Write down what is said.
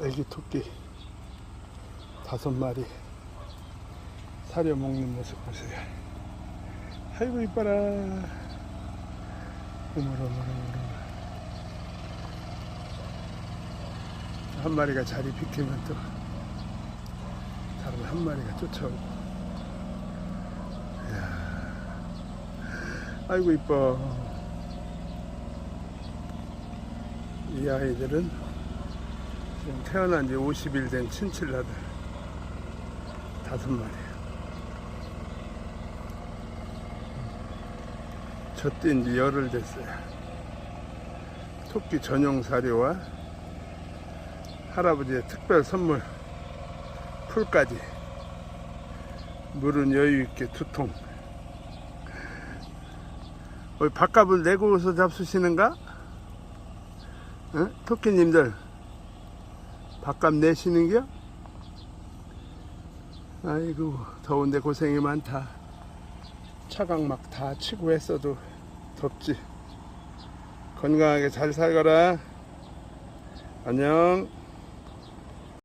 애기 토끼 다섯 마리 사려 먹는 모습 보세요. 아이고 이뻐라. 오물오물오물. 한 마리가 자리 비키면 또 다른 한 마리가 쫓아오고. 이야. 아이고 이뻐. 이 아이들은 태어난 지 50일 된 친칠라들 다섯 마리. 젖뛴 지 열흘 됐어요. 토끼 전용 사료와 할아버지의 특별 선물 풀까지 물은 여유 있게 두 통. 어, 밥값을 내고서 잡수시는가? 응? 토끼님들 밥값 내시는겨? 아이고 더운데 고생이 많다. 차각 막 다 치고 했어도 덥지. 건강하게 잘 살거라. 안녕.